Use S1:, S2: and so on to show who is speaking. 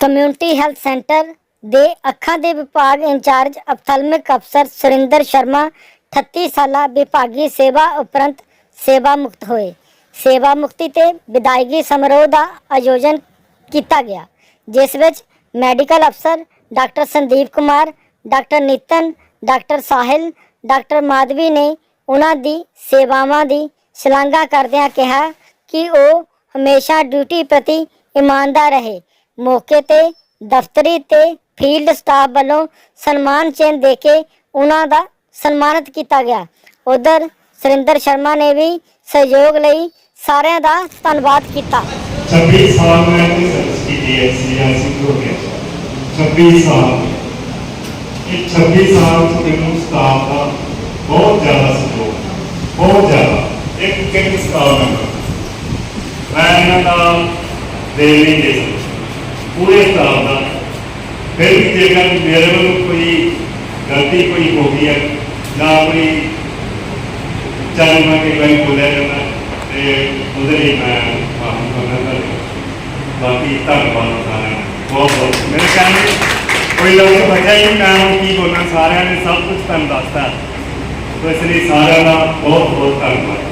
S1: Community health centre ਦੇ ਅੱਖਾਂ ਦੇ ਵਿਭਾਗ ਇੰਚਾਰਜ ਅਪਥਲਮਿਕ ਅਫਸਰ ਸੁਰਿੰਦਰ ਸ਼ਰਮਾ 38 ਸਾਲਾ ਵਿਭਾਗੀ ਸੇਵਾ ਉਪਰੰਤ ਸੇਵਾ ਮੁਕਤ ਹੋਏ। ਸੇਵਾ ਮੁਕਤੀ ਤੇ ਵਿਦਾਇਗੀ ਸਮਾਰੋਹ ਦਾ ਆਯੋਜਨ ਕੀਤਾ ਗਿਆ, ਜਿਸ ਵਿੱਚ ਮੈਡੀਕਲ ਅਫਸਰ doctor Sandeep Kumar, doctor Nitin, doctor Sahil, doctor Madhavi ਨੇ ਉਹਨਾਂ ਦੀ ਸੇਵਾਵਾਂ ਦੀ ਸ਼ਲਾਘਾ ਕਰਦਿਆਂ ਕਿਹਾ ਕਿ ਉਹ ਹਮੇਸ਼ਾ ਡਿਊਟੀ ਪ੍ਰਤੀ ਇਮਾਨਦਾਰ ਰਹੇ। ਮੌਕੇ ਤੇ ਦਫ਼ਤਰੀ ਤੇ ਫੀਲਡ ਸਟਾਫ ਵੱਲੋਂ ਸਨਮਾਨ ਚਿੰਨ ਦੇ ਕੇ ਉਹਨਾਂ ਦਾ ਸਨਮਾਨਿਤ ਕੀਤਾ ਗਿਆ। ਉਧਰ ਸੁਰਿੰਦਰ ਸ਼ਰਮਾ ਨੇ ਵੀ ਸਹਿਯੋਗ ਲਈ ਸਾਰਿਆਂ ਦਾ ਧੰਨਵਾਦ ਕੀਤਾ।
S2: 26 ਸਾਲ ਮੈਂ ਆਪਣੀ ਸਰਵਿਸ ਕੀਤੀ ਹੈ ਸੀਆਰਸੀ ਹੋ ਗਿਆ 26 ਸਾਲ। ਇਹ 26 ਸਾਲ ਤੋਂ ਮੈਨੂੰ ਸਟਾਫ ਦਾ ਬਹੁਤ ਜ਼ਿਆਦਾ ਸਹਿਯੋਗ, ਬਹੁਤ ਜ਼ਿਆਦਾ। ਇੱਕ ਇੱਕ ਸਟਾਫ ਮੈਂਬਰ ਮੈਂ ਇਹਨਾਂ ਦਾ ਦੇ ਦੇ ਪੂਰੇ ਸਟਾਫ ਦਾ। ਫਿਰ ਵੀ ਜੇਕਰ ਮੇਰੇ ਵੱਲੋਂ ਕੋਈ ਗਲਤੀ ਕੋਈ ਹੋ ਗਈ ਹੈ ਜਾਂ ਕੋਈ ਚੱਲ ਮੈਂ ਕਿ ਕੋਈ ਬੋਲਿਆ ਜਾਂਦਾ ਤੇ ਉਹਦੇ ਲਈ ਮੈਂ ਮਾਫੀ ਮੰਗਦਾ ਬਾਕੀ ਧੰਨਵਾਦ ਸਾਰਿਆਂ ਦਾ। ਬਹੁਤ ਬਹੁਤ। ਮੇਰੇ ਕਹਿੰਦੇ ਕੋਈ ਲੋਕ ਬਚਿਆ ਹੀ ਮੈਂ ਹੁਣ ਕੀ ਬੋਲਣਾ ਸਾਰਿਆਂ ਨੇ ਸਭ ਕੁਝ ਤੁਹਾਨੂੰ ਦੱਸਤਾ। ਇਸ ਲਈ ਸਾਰਿਆਂ ਦਾ ਬਹੁਤ ਬਹੁਤ ਧੰਨਵਾਦ।